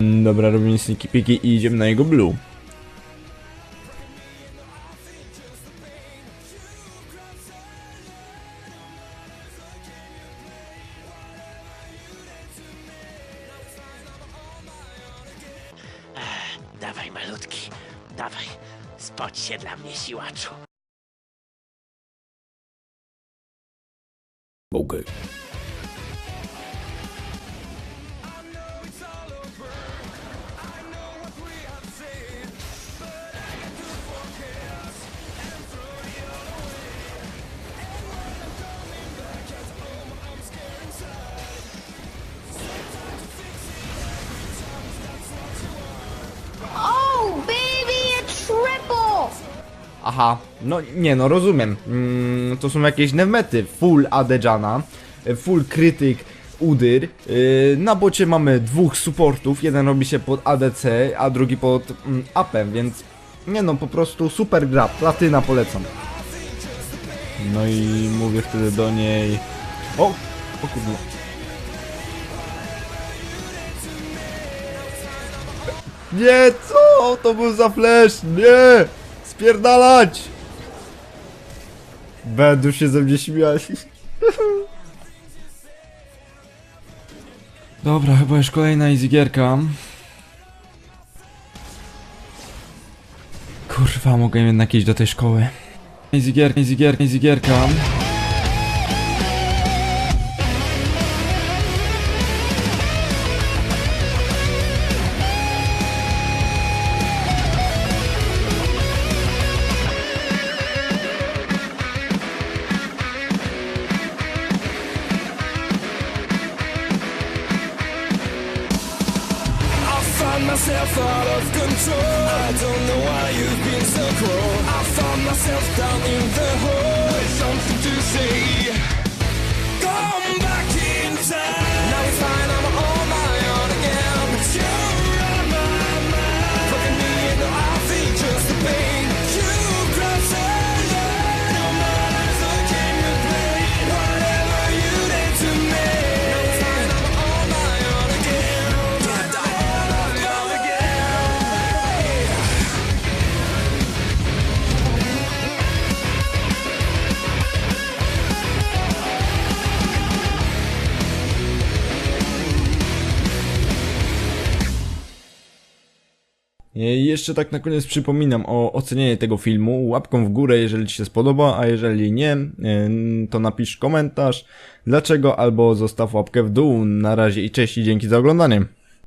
Dobra, robimy sneaky piki i idziemy na jego blue. Dawaj, malutki, dawaj. Spocz się dla mnie, siłaczu. Ok. Aha, no nie no, rozumiem. Mm, to są jakieś nevmety. Full Adejana, full krytyk, Udyr. Yy, na bocie mamy dwóch supportów. Jeden robi się pod ADC, a drugi pod mm, APem, więc nie no, po prostu super gra. Platyna polecam. No i mówię wtedy do niej... O! O kurde. Nie, co? To był za flash! Nie! Spierdalać! Będą się ze mnie śmiać. Dobra, chyba już kolejna easy gierka. Kurwa, mogę jednak iść do tej szkoły. Easy gierka, easy myself out of control. I don't know why you've been so cruel. I found myself down in the hole. With something to say. Come back in time. Jeszcze tak na koniec przypominam o ocenieniu tego filmu. Łapką w górę, jeżeli Ci się spodoba, a jeżeli nie, ym, to napisz komentarz dlaczego albo zostaw łapkę w dół. Na razie i cześć i dzięki za oglądanie.